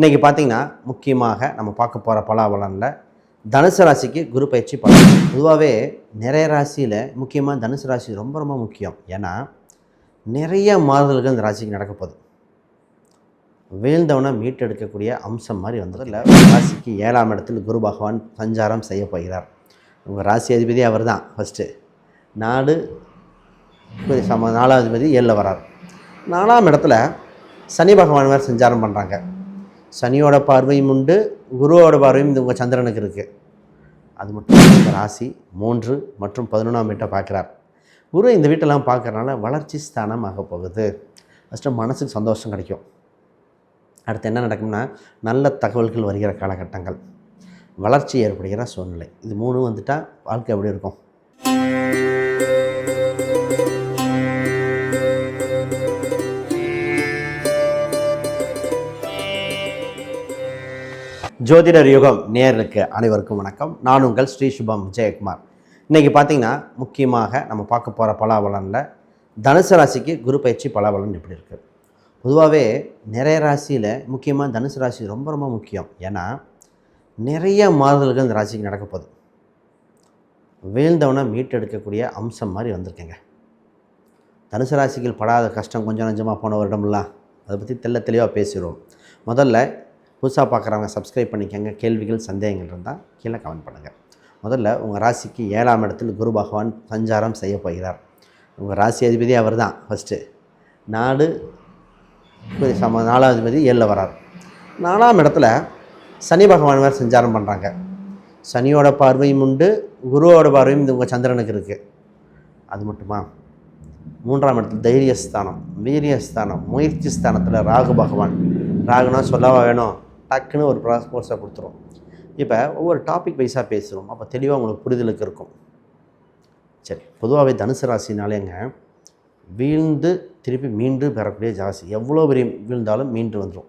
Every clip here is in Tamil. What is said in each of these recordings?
இன்றைக்கி பார்த்தீங்கன்னா முக்கியமாக நம்ம பார்க்க போகிற பலாபலனில் தனுசு ராசிக்கு குரு பயிற்சி பலன். பொதுவாகவே நிறைய ராசியில் முக்கியமாக தனுசு ராசி ரொம்ப ரொம்ப முக்கியம். ஏன்னா நிறைய மாறுதல்கள் இந்த ராசிக்கு நடக்க போகுது. வீழ்ந்தவனை மீட்டெடுக்கக்கூடிய அம்சம் மாதிரி வந்ததில்ல ராசிக்கு ஏழாம் இடத்தில் குரு பகவான் சஞ்சாரம் செய்ய போகிறார். உங்கள் ராசி அதிபதி அவர் தான் ஃபஸ்ட்டு நாடு சம நாலாம் அதிபதி ஏழில் வரார். நாலாம் இடத்துல சனி பகவான் வேறு சஞ்சாரம் பண்ணுறாங்க சனியோட பார்வையும் உண்டு குருவோட பார்வையும் இந்த உங்கள் சந்திரனுக்கு இருக்குது அது மட்டும் இந்த ராசி மூன்று மற்றும் பதினொன்றாம் வீட்டை பார்க்குறார். குரு இந்த வீட்டெல்லாம் பார்க்கறனால வளர்ச்சி ஸ்தானம் ஆக போகுது. ஃபஸ்ட்டு மனசுக்கு சந்தோஷம் கிடைக்கும். அடுத்து என்ன நடக்கும்னா நல்ல தகவல்கள் வருகிற காலகட்டங்கள். வளர்ச்சி ஏற்படுகிற சூழ்நிலை. இது மூணு வந்துட்டால் வாழ்க்கை எப்படி இருக்கும்? ஜோதிடர் யுகம் நேர்களுக்கு அனைவருக்கும் வணக்கம். நான் உங்கள் ஸ்ரீ சுபம் விஜயகுமார். இன்றைக்கி பார்த்தீங்கன்னா முக்கியமாக நம்ம பார்க்க போகிற பலாபலனில் தனுசு ராசிக்கு குரு பயிற்சி பலாபலன் எப்படி இருக்குது பொதுவாகவே நிறைய ராசியில் முக்கியமாக தனுசு ராசி ரொம்ப ரொம்ப முக்கியம். ஏன்னா நிறைய மாறுதல்கள் இந்த ராசிக்கு நடக்க போகுது. வீழ்ந்தவனை மீட்டெடுக்கக்கூடிய அம்சம் மாதிரி வந்திருக்குங்க. தனுசு ராசிகள் படாத கஷ்டம் கொஞ்சம் கொஞ்சமாக போன வருடம்லாம் அதை பற்றி தெள்ள தெளிவாக பேசிடுவோம். முதல்ல புதுசாக பார்க்குறவங்க சப்ஸ்கிரைப் பண்ணிக்கோங்க. கேள்விகள் சந்தேகங்கள் இருந்தால் கீழே கமெண்ட் பண்ணுங்கள் முதல்ல உங்கள் ராசிக்கு ஏழாம் இடத்தில் குரு பகவான் சஞ்சாரம் செய்ய போகிறார். உங்கள் ராசி அதிபதி அவர் தான் ஃபஸ்ட்டு நாடு சம நாலாம் அதிபதி ஏழில் வரார். நாலாம் இடத்துல சனி பகவான் வேறு சஞ்சாரம் பண்ணுறாங்க சனியோட பார்வையும் உண்டு குருவோட பார்வையும் இந்த உங்கள் சந்திரனுக்கு இருக்குது அது மட்டுமா? மூன்றாம் இடத்துல தைரியஸ்தானம் வீரியஸ்தானம் முயற்சி ஸ்தானத்தில் ராகு பகவான். ராகுனா சொல்லவா வேணும்? டக்குன்னு ஒரு ப்ராஸ்போர்ட்ஸை கொடுத்துரும். இப்போ ஒவ்வொரு டாபிக் வைஸாக பேசுகிறோம் அப்போ தெளிவாக உங்களுக்கு புரிதலுக்கு இருக்கும். சரி பொதுவாகவே தனுசு ராசினாலேங்க வீழ்ந்து திருப்பி மீண்டு பெறக்கூடிய ராசி எவ்வளோ பெரிய வீழ்ந்தாலும் மீண்டு வந்துடும்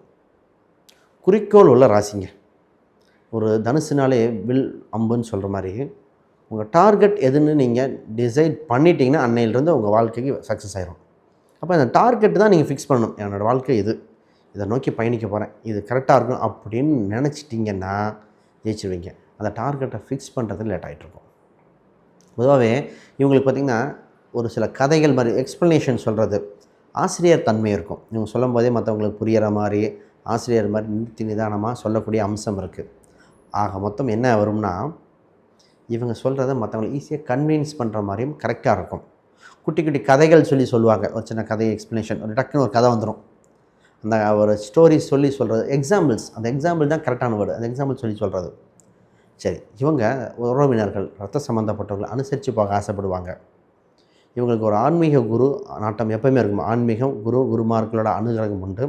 குறிக்கோள் உள்ள ராசிங்க. ஒரு தனுசுனாலே வில் அம்புன்னு சொல்கிற மாதிரி உங்கள் டார்கெட் எதுன்னு நீங்கள் டிசைட் பண்ணிட்டீங்கன்னா அன்னையிலேருந்து உங்கள் வாழ்க்கைக்கு சக்ஸஸ் ஆயிரும். அப்போ அந்த டார்கெட் தான் நீங்கள் ஃபிக்ஸ் பண்ணணும். என்னோடய வாழ்க்கை இது. இதை நோக்கி பயணிக்க போகிறேன் இது கரெக்டாக இருக்கும் அப்படின்னு நினச்சிட்டிங்கன்னா ஜெயிச்சிருவீங்க. அந்த டார்கெட்டை ஃபிக்ஸ் பண்ணுறது லேட் ஆகிட்ருக்கும் பொதுவாகவே இவங்களுக்கு பார்த்திங்கன்னா ஒரு சில கதைகள் மாதிரி எக்ஸ்ப்ளனேஷன் சொல்கிறது ஆசிரியர் தன்மை இருக்கும். இவங்க சொல்லும் போதே மற்றவங்களுக்கு புரியிற மாதிரி ஆசிரியர் மாதிரி நிறுத்தி நிதானமாக சொல்லக்கூடிய அம்சம் இருக்குது ஆக மொத்தம் என்ன வரும்னா இவங்க சொல்கிறத மற்றவங்களை ஈஸியாக கன்வின்ஸ் பண்ணுற மாதிரியும் கரெக்டாக இருக்கும். குட்டி குட்டி கதைகள் சொல்லி சொல்லுவாங்க. ஒரு சின்ன கதை எக்ஸ்ப்ளனேஷன் ஒரு டக்குன்னு ஒரு கதை வந்துடும் அந்த ஒரு ஸ்டோரி சொல்லி சொல்கிறது எக்ஸாம்பிள்ஸ் அந்த எக்ஸாம்பிள் தான் கரெக்டான வேர்டு அந்த எக்ஸாம்பிள் சொல்லி சொல்கிறது சரி இவங்க உறவினர்கள் ரத்த சம்மந்தப்பட்டவர்கள் அனுசரித்து போக ஆசைப்படுவாங்க. இவங்களுக்கு ஒரு ஆன்மீக குரு நாட்டம் எப்பவுமே இருக்கும். ஆன்மீகம் குரு குருமார்களோட அனுகிரகம் உண்டு.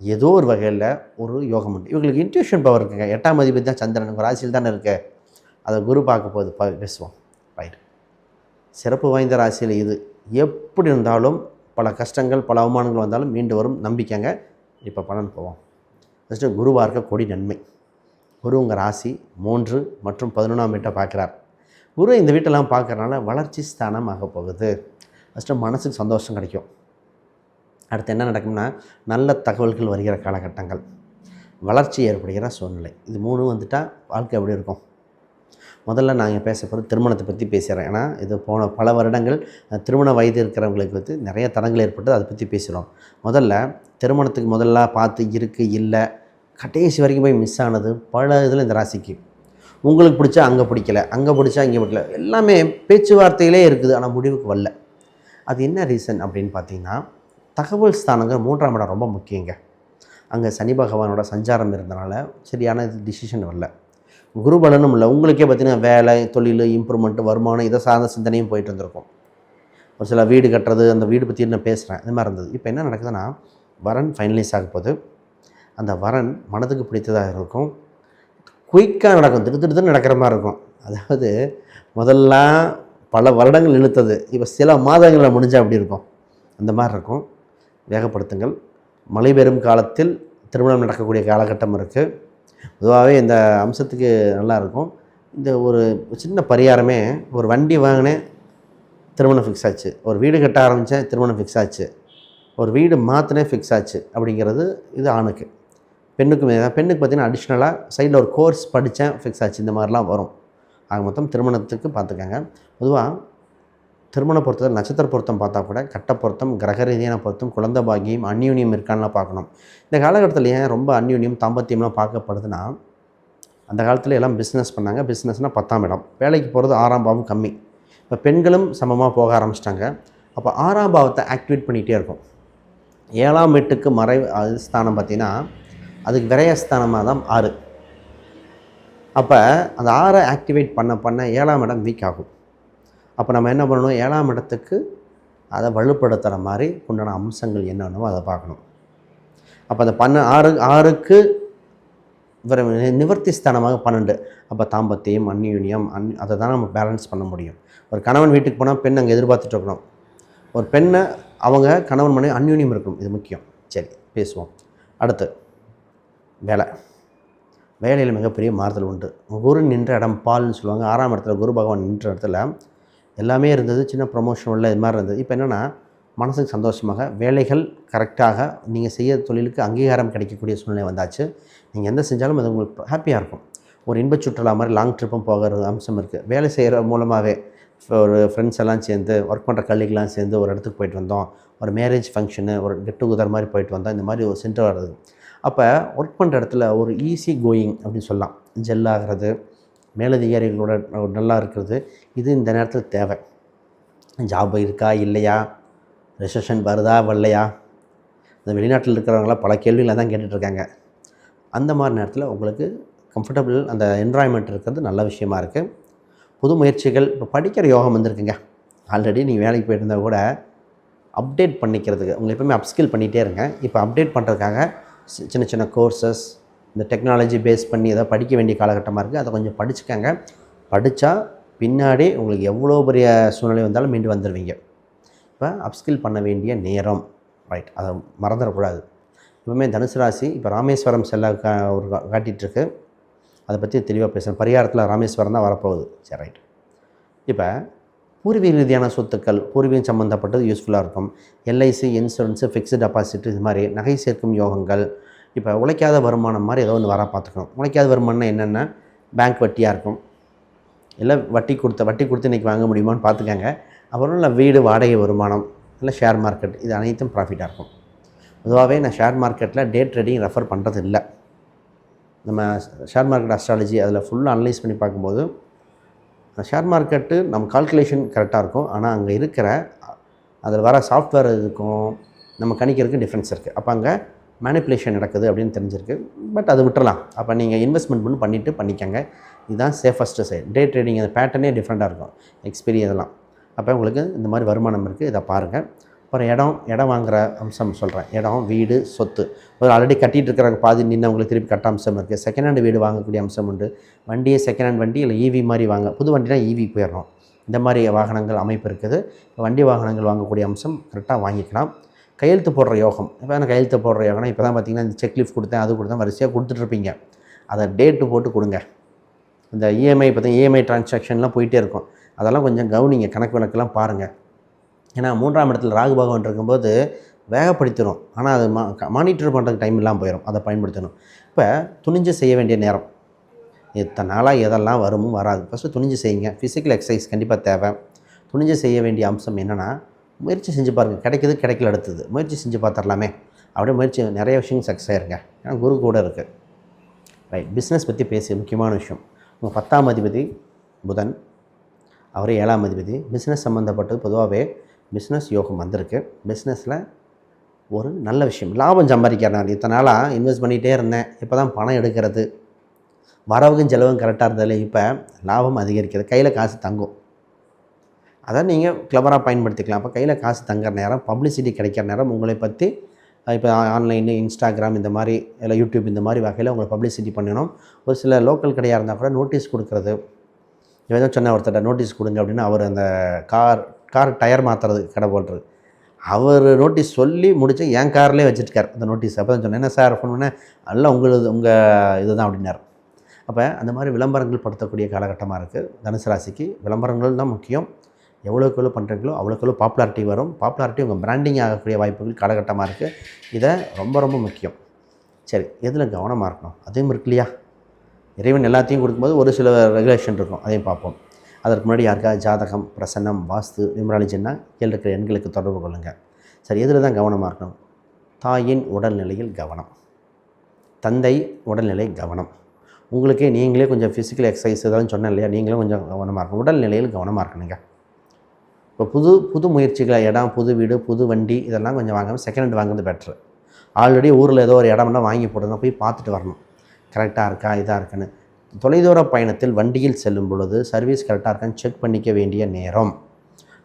ஏதோ ஒரு வகையில் ஒரு யோகம் உண்டு. இவங்களுக்கு இன்ட்யூஷன் பவர் இருக்குங்க. எட்டாம் அதிபதி தான் சந்திரன். ஒரு ராசியில் தானே இருக்கு? அதை குரு பார்க்க போகுது. பேசுவோம். ரைட் சிறப்பு வாய்ந்த ராசியில் இது. எப்படி இருந்தாலும் பல கஷ்டங்கள் பல அவமானங்கள் வந்தாலும் மீண்டு வரும் நம்பிக்கைங்க. இப்போ பலன் போவோம். ஃபஸ்ட்டு குருவாக இருக்க கொடி நன்மை. குரு உங்கள் ராசி மூன்று மற்றும் பதினொன்றாம் வீட்டை பார்க்குறார். குரு இந்த வீட்டெல்லாம் பார்க்கறனால வளர்ச்சி ஸ்தானம் ஆக போகுது. ஃபஸ்ட்டு மனசுக்கு சந்தோஷம் கிடைக்கும். அடுத்து என்ன நடக்கும்னா நல்ல தகவல்கள் வருகிற காலகட்டங்கள். வளர்ச்சி ஏற்படுகிற சூழ்நிலை. இது மூணு வந்துட்டால் வாழ்க்கை எப்படி இருக்கும்? முதல்ல நாங்கள் பேச போகிறது திருமணத்தை பற்றி பேசுகிறேன் ஏன்னா இது போன பல வருடங்கள் திருமண வயது இருக்கிறவங்களுக்கு வந்து நிறைய தடங்கள் ஏற்பட்டு அதை பற்றி பேசுகிறோம் முதல்ல திருமணத்துக்கு முதல்ல பார்த்து இருக்குது இல்லை கடைசி வரைக்கும் போய் மிஸ் ஆனது பல இதில் இந்த ராசிக்கு. உங்களுக்கு பிடிச்சா அங்கே பிடிக்கல அங்கே பிடிச்சா இங்கே பிடிக்கல எல்லாமே பேச்சுவார்த்தையிலே இருக்குது ஆனால் முடிவுக்கு வரல. அது என்ன ரீசன் அப்படின்னு பார்த்தீங்கன்னா தகவல் ஸ்தானங்கள் மூன்றாம் இடம் ரொம்ப முக்கியங்க. அங்கே சனி பகவானோட சஞ்சாரம் இருந்தனால சரியான டிசிஷன் வரல. குருபலனும் இல்லை. உங்களுக்கே பார்த்தீங்கன்னா வேலை தொழில் இம்ப்ரூவ்மெண்ட் வருமானம் இதை சார்ந்த சிந்தனையும் போயிட்டு இருந்திருக்கும். ஒரு சில வீடு கட்டுறது அந்த வீடு பற்றி நான் பேசுகிறேன் இது மாதிரி இருந்தது. இப்போ என்ன நடக்குதுன்னா வரன் ஃபைனலைஸ் ஆக போகுது. அந்த வரன் மனதுக்கு பிடித்ததாக இருக்கும். குயிக்காக நடக்கும். திரு திரு நடக்கிற மாதிரி இருக்கும். அதாவது முதல்லாம் பல வருடங்கள் இழுத்தது. இப்போ சில மாதங்களில் முடிஞ்சால் அப்படி இருக்கும். அந்த மாதிரி இருக்கும். வேகப்படுத்துங்கள். மழை பெறும் காலத்தில் திருமணம் நடக்கக்கூடிய காலகட்டம் இருக்குது பொதுவாகவே இந்த அம்சத்துக்கு நல்லா இருக்கும் இந்த ஒரு சின்ன பரிகாரமே ஒரு வண்டி வாங்கினேன் திருமணம் ஃபிக்ஸ் ஆச்சு. ஒரு வீடு கட்ட ஆரம்பித்தேன் திருமணம் ஃபிக்ஸ் ஆச்சு. ஒரு வீடு மாற்றினே ஃபிக்ஸ் ஆச்சு அப்படிங்கிறது இது ஆணுக்கு. பெண்ணுக்கும் தான். பெண்ணுக்கு பார்த்தீங்கன்னா அடிஷ்னலாக சைடில் ஒரு கோர்ஸ் படித்தேன் ஃபிக்ஸ் ஆச்சு. இந்த மாதிரிலாம் வரும். ஆக மொத்தம் திருமணத்துக்கு பார்த்துக்கங்க. பொதுவாக திருமண பொருத்தத்தை நட்சத்திர பொருத்தம் பார்த்தா கூட கட்ட பொருத்தம் கிரக ரீதியான பொருத்தம் குழந்த பாக்கியம் அந்யூன்யம் இருக்கான்லாம் பார்க்கணும். இந்த காலகட்டத்தில் ஏன் ரொம்ப அந்யூன்யம் தாம்பத்தியம்லாம் பார்க்கப்படுதுன்னா அந்த காலத்தில் எல்லாம் பிஸ்னஸ் பண்ணாங்க. பிஸ்னஸ்னால் பத்தாம் இடம். வேலைக்கு போகிறது ஆறாம் பாவம் கம்மி. இப்போ பெண்களும் சமமாக போக ஆரம்பிச்சிட்டாங்க. அப்போ ஆறாம் பாவத்தை ஆக்டிவேட் பண்ணிகிட்டே இருக்கும். ஏழாம் எட்டுக்கு மறை அது ஸ்தானம் பார்த்திங்கன்னா அதுக்கு விரயஸ்தானமாக தான் ஆறு. அப்போ அந்த ஆறை ஆக்டிவேட் பண்ண பண்ண ஏழாம் இடம் வீக் ஆகும். அப்போ நம்ம என்ன பண்ணணும்? ஏழாம் இடத்துக்கு அதை வலுப்படுத்துகிற மாதிரி உண்டான அம்சங்கள் என்னென்னவோ அதை பார்க்கணும். அப்போ அந்த பன்ன ஆறு ஆறுக்கு இவர் நிவர்த்தி ஸ்தானமாக பன்னெண்டு. அப்போ தாம்பத்தியம் அந்யூன்யம் அன் அதை தான் நம்ம பேலன்ஸ் பண்ண முடியும். ஒரு கணவன் வீட்டுக்கு போனால் பெண் அங்கே எதிர்பார்த்துட்டு இருக்கணும். ஒரு பெண்ணை அவங்க கணவன் மனைவி அந்யூன்யம் இருக்கணும். இது முக்கியம். சரி பேசுவோம். அடுத்து வேலை. வேலையில் மிகப்பெரிய மாறுதல் உண்டு. குரு நின்ற இடம் பால்னு சொல்லுவாங்க. ஆறாம் இடத்துல குரு பகவான் நின்ற இடத்துல எல்லாமே இருந்தது சின்ன ப்ரொமோஷன் உள்ள இது மாதிரி இருந்தது. இப்போ என்னென்னா மனசுக்கு சந்தோஷமாக வேலைகள் கரெக்டாக நீங்கள் செய்ய தொழிலுக்கு அங்கீகாரம் கிடைக்கக்கூடிய சூழ்நிலை வந்தாச்சு. நீங்கள் எந்த செஞ்சாலும் அது உங்களுக்கு ஹாப்பியாக இருக்கும். ஒரு இன்பச் சுற்றுலா மாதிரி லாங் ட்ரிப்பும் போகிற அம்சம் இருக்குது வேலை செய்கிற மூலமாகவே ஒரு ஃப்ரெண்ட்ஸ் எல்லாம் சேர்ந்து ஒர்க் பண்ணுற கல்விகளாம் சேர்ந்து ஒரு இடத்துக்கு போயிட்டு வந்தோம். ஒரு மேரேஜ் ஃபங்க்ஷனு ஒரு கெட் டுகெதர் மாதிரி போயிட்டு வந்தோம். இந்த மாதிரி ஒரு சென்டர் வருது அப்போ ஒர்க் பண்ணுற இடத்துல ஒரு ஈஸி கோயிங் அப்படின்னு சொல்லலாம். ஜெல் ஆகிறது மேலதிகாரிகளோட நல்லா இருக்கிறது. இது இந்த நேரத்தில் தேவை. ஜாப் இருக்கா? இல்லையா? ரெசஷன் வருதா? வரலையா? இந்த வெளிநாட்டில் இருக்கிறவங்களாம் பல கேள்விகளை தான் கேட்டுட்ருக்காங்க. அந்த மாதிரி நேரத்தில் உங்களுக்கு கம்ஃபர்டபுள் அந்த என்வாயன்மெண்ட் இருக்கிறது நல்ல விஷயமா இருக்குது புது முயற்சிகள் இப்போ படிக்கிற யோகம் வந்திருக்குங்க. ஆல்ரெடி நீங்கள் வேலைக்கு போயிட்டு இருந்தால் கூட அப்டேட் பண்ணிக்கிறதுக்கு உங்களை எப்பவுமே அப்ஸ்கில் பண்ணிகிட்டே இருங்க. இப்போ அப்டேட் பண்ணுறதுக்காக சின்ன சின்ன கோர்சஸ் இந்த டெக்னாலஜி பேஸ் பண்ணி ஏதாவது படிக்க வேண்டிய காலகட்டமாக இருக்குது அதை கொஞ்சம் படிச்சுக்கங்க. படித்தா பின்னாடி உங்களுக்கு எவ்வளோ பெரிய சூழ்நிலை வந்தாலும் மீண்டு வந்துடுவீங்க இப்போ அப்ஸ்கில் பண்ண வேண்டிய நேரம். ரைட் அதை மறந்துடக்கூடாது. இப்போவுமே தனுசு ராசி இப்போ ராமேஸ்வரம் செல்ல கா ஒரு கா- காட்டிகிட்ருக்கு அதை பற்றி தெளிவாக பேசுகிறேன் பரிகாரத்தில் ராமேஸ்வரம் தான் வரப்போகுது. சரி ரைட் இப்போ பூர்வீக ரீதியான சொத்துக்கள் பூர்வீகம் சம்மந்தப்பட்டது யூஸ்ஃபுல்லாக இருக்கும். எல்ஐசி இன்சூரன்ஸு ஃபிக்ஸ்டு டெபாசிட் இது மாதிரி நகை சேர்க்கும் யோகங்கள் இப்போ உழைக்காத வருமானம் மாதிரி ஏதோ ஒன்று வர பார்த்துக்கணும். உழைக்காத வருமானம் என்னென்னா பேங்க் வட்டியாக இருக்கும். இல்லை வட்டி கொடுத்த வட்டி கொடுத்து இன்றைக்கி வாங்க முடியுமான்னு பார்த்துக்கங்க. அப்புறம் இல்லை வீடு வாடகை வருமானம் இல்லை ஷேர் மார்க்கெட் இது அனைத்தும் ப்ராஃபிட்டாக இருக்கும். பொதுவாகவே நான் ஷேர் மார்க்கெட்டில் டே ட்ரேடிங் ரெஃபர் பண்ணுறது இல்லை. நம்ம ஷேர் மார்க்கெட் அஸ்ட்ராலஜி அதில் ஃபுல்லாக அனலைஸ் பண்ணி பார்க்கும்போது ஷேர் மார்க்கெட்டு நம்ம கால்குலேஷன் கரெக்டாக இருக்கும். ஆனால் அங்கே இருக்கிற அதில் வர சாஃப்ட்வேர் இருக்கும் நம்ம கணிக்கிறதுக்கு டிஃப்ரென்ஸ் இருக்குது அப்போ அங்கே மேனிப்புலேஷன் நடக்குது அப்படின்னு தெரிஞ்சிருக்கு. பட் அது விட்டுறலாம். அப்போ நீங்கள் இன்வெஸ்ட்மெண்ட் பண்ணி பண்ணிவிட்டு பண்ணிக்கங்க. இதுதான் சேஃபஸ்ட்டு சைட் டே ட்ரேடிங் அந்த பேட்டர்னே டிஃப்ரெண்ட்டாக இருக்கும். எக்ஸ்பீரி இதெல்லாம் அப்போ உங்களுக்கு இந்த மாதிரி வருமானம் இருக்குது இதை பாருங்கள் அப்புறம் இடம் இடம் வாங்குற அம்சம் சொல்கிறேன் இடம் வீடு சொத்து. ஒரு ஆல்ரெடி கட்டிகிட்டு இருக்கிற பாதி நின்னவங்களுக்கு திருப்பி கட்ட அம்சம் இருக்குது செகண்ட் ஹேண்ட் வீடு வாங்கக்கூடிய அம்சம் உண்டு. வண்டியை செகண்ட் ஹேண்ட் வண்டி இல்லை ஈவி மாதிரி வாங்க. புது வண்டினா ஈவி போயிடணும் இந்த மாதிரி வாகனங்கள் அமைப்பு இருக்குது. வண்டி வாகனங்கள் வாங்கக்கூடிய அம்சம் கரெக்டாக வாங்கிக்கலாம். கையெழுத்து போடுற யோகம். இப்போ நான் கையெழுத்து போடுற யோகம்னா இப்போ தான் பார்த்தீங்கன்னா இந்த செக் லீஃப் கொடுத்தேன் அது கொடுத்தேன் வரிசையாக கொடுத்துட்ருப்பீங்க. அதை டேட்டு போட்டு கொடுங்க. இந்த இஎம்ஐ பார்த்தீங்கன்னா இஎம்ஐ டிரான்சாக்ஷன்லாம் போயிட்டே இருக்கும். அதெல்லாம் கொஞ்சம் கவனிங்க கணக்கு விளக்கெல்லாம் பாருங்கள் ஏன்னா மூன்றாம் இடத்துல ராகு பகவான் இருக்கும்போது வேகப்படுத்திடும் ஆனால் அது மா மானிட்டர் பண்ணுறதுக்கு டைம் இல்லாமல் போயிடும் அதை பயன்படுத்தணும். இப்போ துணிஞ்சு செய்ய வேண்டிய நேரம். இத்தனை நாளாக எதெல்லாம் வருமோ வராது. ஃபஸ்ட்டு துணிஞ்சு செய்யுங்க. ஃபிசிக்கல் எக்ஸசைஸ் கண்டிப்பாக தேவை. துணிஞ்சு செய்ய வேண்டிய அம்சம் என்னென்னா முயற்சி செஞ்சு பாருங்கள் கிடைக்கிது கிடைக்கல அடுத்தது. முயற்சி செஞ்சு பார்த்துடலாமே. அப்படியே முயற்சி நிறைய விஷயங்கள் சக்ஸஸ் ஆயிருங்க. ஏன்னா குரு கூட இருக்குது ரைட் பிஸ்னஸ் பற்றி பேசி முக்கியமான விஷயம். உங்கள் பத்தாம் அதிபதி புதன் அவர் ஏழாம் அதிபதி. பிஸ்னஸ் சம்மந்தப்பட்டது பொதுவாகவே பிஸ்னஸ் யோகம் வந்திருக்கு. பிஸ்னஸில் ஒரு நல்ல விஷயம். லாபம் சம்பாதிக்கிறேன் இத்தனை நாளாக இன்வெஸ்ட் பண்ணிகிட்டே இருந்தேன். இப்போ தான் பணம் எடுக்கிறது. வரவுக்கும் செலவும் கரெக்டாக இருந்ததில்ல. இப்போ லாபம் அதிகரிக்கிறது கையில் காசு தங்கும். அதை நீங்கள் கிளவராக பயன்படுத்திக்கலாம். அப்போ கையில் காசு தங்குற நேரம் பப்ளிசிட்டி கிடைக்கிற நேரம் உங்களை பற்றி இப்போ ஆன்லைனு இன்ஸ்டாகிராம் இந்த மாதிரி இல்லை யூடியூப் இந்த மாதிரி வகையில் உங்களை பப்ளிசிட்டி பண்ணணும். ஒரு சில லோக்கல் கடையாக இருந்தால் கூட நோட்டீஸ் கொடுக்குறது. இவன் தான் சொன்ன ஒருத்தர்ட்ட நோட்டீஸ் கொடுங்க அப்படின்னு அவர் அந்த கார் கார் டயர் மாற்றுறது கடை போடுறது அவர் நோட்டீஸ் சொல்லி முடிச்சு என் கார்லேயே வச்சுருக்கார் அந்த நோட்டீஸ் அப்போ தான் சொன்னேன் என்ன சார் ஃபோன் பண்ணேன் எல்லாம் உங்களது உங்கள் இதுதான் அப்படின்னார். அப்போ அந்த மாதிரி விளம்பரங்கள் படுத்தக்கூடிய காலகட்டமாக இருக்குது தனுசு ராசிக்கு விளம்பரங்கள் தான் முக்கியம். எவ்வளோக்கு எவ்வளோ பண்ணுறீங்களோ அவ்வளோக்கு எவ்வளோ பாப்புலாரிட்டி வரும். பாப்புலாரிட்டி உங்கள் பிராண்டிங் ஆகக்கூடிய வாய்ப்புகள் காலகட்டமாக இருக்குது இதை ரொம்ப ரொம்ப முக்கியம். சரி எதில் கவனமாக இருக்கணும்? அதையும் இருக்கு இல்லையா? இறைவன் எல்லாத்தையும் கொடுக்கும்போது ஒரு சில ரெகுலேஷன் இருக்கும். அதையும் பார்ப்போம். அதற்கு முன்னாடி யாருக்காவது ஜாதகம் பிரசன்னம் வாஸ்து நியூமராலஜின்னா கீழே இருக்கிற எண்களுக்கு தொடர்பு கொள்ளுங்கள் சரி எதில் தான் கவனமாக இருக்கணும்? தாயின் உடல்நிலையில் கவனம். தந்தை உடல்நிலை கவனம். உங்களுக்கே நீங்களே கொஞ்சம் ஃபிசிக்கல் எக்ஸசைஸ் இதெல்லாம் சொன்னேன் இல்லையா? நீங்களும் கொஞ்சம் கவனமாக இருக்கணும். உடல்நிலையில் கவனமாக இருக்கணுங்க. இப்போ புது புது முயற்சிகளை இடம் புது வீடு புது வண்டி இதெல்லாம் கொஞ்சம் வாங்காமல் செகண்ட் ஹேண்ட் வாங்குறது பெட்ரு ஆல்ரெடி ஊரில் ஏதோ ஒரு இடம்னா வாங்கி போடுங்க போய் பார்த்துட்டு வரணும். கரெக்டாக இருக்கா இதாக இருக்குன்னு. தொலைதூர பயணத்தில் வண்டியில் செல்லும் பொழுது சர்வீஸ் கரெக்டாக இருக்கான்னு செக் பண்ணிக்க வேண்டிய நேரம்.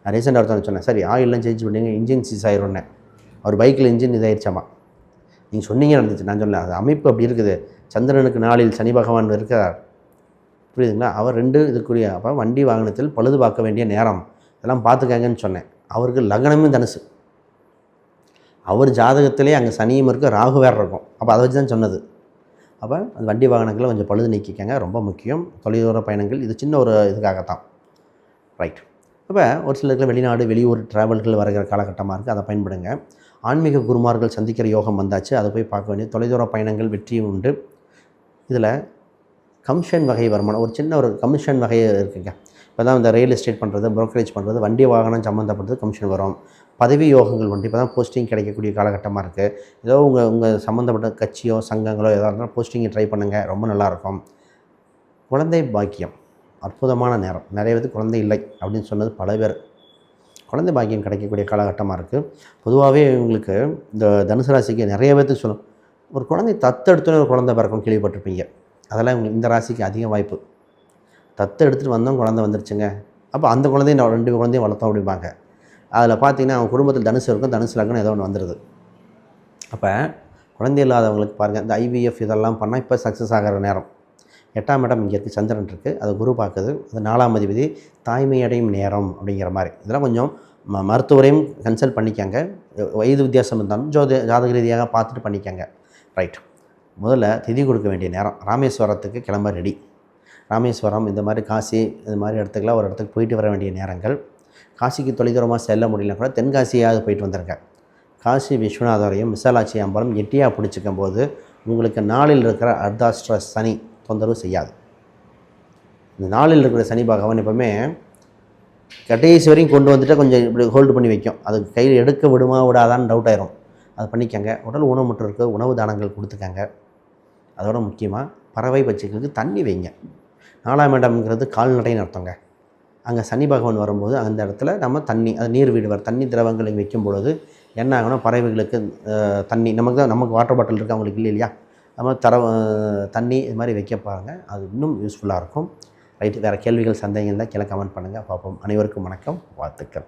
நான் ரீசெண்டாக ஒருத்தவங்க சொன்னேன் சரி ஆயிலெலாம் சேஞ்ச் பண்ணிங்க இன்ஜின் சீஸ் ஆயிரும்னேன் அவர் பைக்கில் இன்ஜின் இதாயிருச்சாமா? நீங்கள் சொன்னீங்க நடந்துச்சு. நான் சொன்னேன் அது அமைப்பு அப்படி இருக்குது. சந்திரனுக்கு நாளில் சனி பகவான் இருக்கிறார் புரியுதுங்களா? அவர் ரெண்டு இதுக்குரிய அப்போ வண்டி வாகனத்தில் பழுது பார்க்க வேண்டிய நேரம். இதெல்லாம் பார்த்துக்கங்கன்னு சொன்னேன். அவருக்கு லக்னமே தனுசு. அவர் ஜாதகத்திலே அங்கே சனியும் இருக்கும் ராகு வேறு இருக்கும். அப்போ அதை வச்சு தான் சொன்னது. அப்போ அந்த வண்டி வாகனங்களை கொஞ்சம் பழுது நீக்கிக்கங்க ரொம்ப முக்கியம். தொலைதூர பயணங்கள் இது சின்ன ஒரு இதுக்காகத்தான். ரைட் அப்போ ஒரு சிலருக்கு வெளிநாடு வெளியூர் ட்ராவல்கள் வருகிற காலகட்டமாக இருக்குது அதை பயன்படுங்க. ஆன்மீக குருமார்கள் சந்திக்கிற யோகம் வந்தாச்சு அதை போய் பார்க்க வேண்டிய தொலைதூர பயணங்கள் வெற்றியும் உண்டு. இதில் கமிஷன் வகை வருமானம் ஒரு சின்ன ஒரு கமிஷன் வகை இருக்குங்க. இப்போ தான் இந்த ரியல் எஸ்டேட் பண்ணுறது ப்ரோக்கரேஜ் பண்ணுறது வண்டி வாகனம் சம்மந்தப்பட்டது கமிஷன் வரும். பதவி யோகங்கள் வந்து இப்போ தான் போஸ்டிங் கிடைக்கக்கூடிய காலகட்டமாக இருக்குது ஏதோ உங்கள் உங்கள் சம்மந்தப்பட்ட கட்சியோ சங்கங்களோ எதாக இருந்தாலும் போஸ்டிங்கை ட்ரை பண்ணுங்கள் ரொம்ப நல்லாயிருக்கும் குழந்தை பாக்கியம். அற்புதமான நேரம். நிறைய பேருக்கு குழந்தை இல்லை அப்படின்னு சொன்னது பல பேர். குழந்தை பாக்கியம் கிடைக்கக்கூடிய காலகட்டமாக இருக்குது பொதுவாகவே இவங்களுக்கு இந்த தனுசு ராசிக்கு நிறைய பேர்த்துக்கு சொல்லும் ஒரு குழந்தை தத்தெடுத்துன்னு ஒரு குழந்தை பிறக்கும் கேள்விப்பட்டிருப்பீங்க. அதெல்லாம் இவங்களுக்கு இந்த ராசிக்கு அதிக வாய்ப்பு. தத்து எடுத்துகிட்டு வந்தோம் குழந்தை வந்துருச்சுங்க. அப்போ அந்த குழந்தையும் நான் ரெண்டு குழந்தையும் வளர்த்தோம் அப்படிம்பாங்க. அதில் பார்த்தீங்கன்னா அவங்க குடும்பத்தில் தனுசு இருக்கும் தனுசு லக்னம் ஏதோ ஒன்று வந்துடுது அப்போ குழந்தை இல்லாதவங்களுக்கு பாருங்கள் இந்த ஐவிஎஃப் இதெல்லாம் பண்ணால் இப்போ சக்ஸஸ் ஆகிற நேரம். எட்டாம் இடம் இங்கே இருக்குது சந்திரன் இருக்குது அது குரு பார்க்குது அது நாலாம் அதிபதி தாய்மை அடையும் நேரம் அப்படிங்கிற மாதிரி. இதெல்லாம் கொஞ்சம் ம மருத்துவரையும் கன்சல்ட் பண்ணிக்கங்க. வயது வித்தியாசம் இருந்தாலும் ஜோதி ஜாதக ரீதியாக பார்த்துட்டு பண்ணிக்கங்க. ரைட் முதல்ல திதி கொடுக்க வேண்டிய நேரம். ராமேஸ்வரத்துக்கு கிளம்ப ரெடி ராமேஸ்வரம் இந்த மாதிரி காசி இந்த மாதிரி இடத்துக்குலாம் ஒரு இடத்துக்கு போயிட்டு வர வேண்டிய நேரங்கள். காசிக்கு தொலைதூரமாக செல்ல முடியல கூட தென்காசியாவது போயிட்டு வந்துருங்க. காசி விஸ்வநாதரையும் விசாலாட்சி அம்பலம் எட்டியாக பிடிச்சிக்கும் போது உங்களுக்கு நாளில் இருக்கிற அர்த்தாஷ்டிர சனி தொந்தரவு செய்யாது. இந்த நாளில் இருக்கிற சனி பகவான் எப்போவுமே கடைசி வரையும் கொண்டு வந்துட்டு கொஞ்சம் இப்படி ஹோல்டு பண்ணி வைக்கும். அது கையில் எடுக்க விடுமா விடாதான்னு டவுட் ஆயிரும். அது பண்ணிக்கங்க. உடல் ஊனமுற்று உணவு தானங்கள் கொடுத்துக்கங்க. அதோட முக்கியமாக பறவை பச்சைகளுக்கு தண்ணி வைங்க. நாலாம் இடம்ங்கிறது கால்நடைன்னு அர்த்தங்க. அங்கே சனி பகவான் வரும்போது அந்த இடத்துல நம்ம தண்ணி அது நீர் வீடு வர தண்ணி திரவங்களை வைக்கும் பொழுது என்ன ஆகும்னா பறவைகளுக்கு தண்ணி நமக்கு தான் நமக்கு வாட்டர் பாட்டில் இருக்குது அவங்களுக்கு இல்லை இல்லையா? நம்ம தர தண்ணி இது மாதிரி வைக்க பாருங்க. அது இன்னும் யூஸ்ஃபுல்லாக இருக்கும். ரைட்டு வேறு கேள்விகள் சந்தேகம் இருந்தால் கீழே கமெண்ட் பண்ணுங்கள் பார்ப்போம். அனைவருக்கும் வணக்கம். வாழ்த்துக்கள்.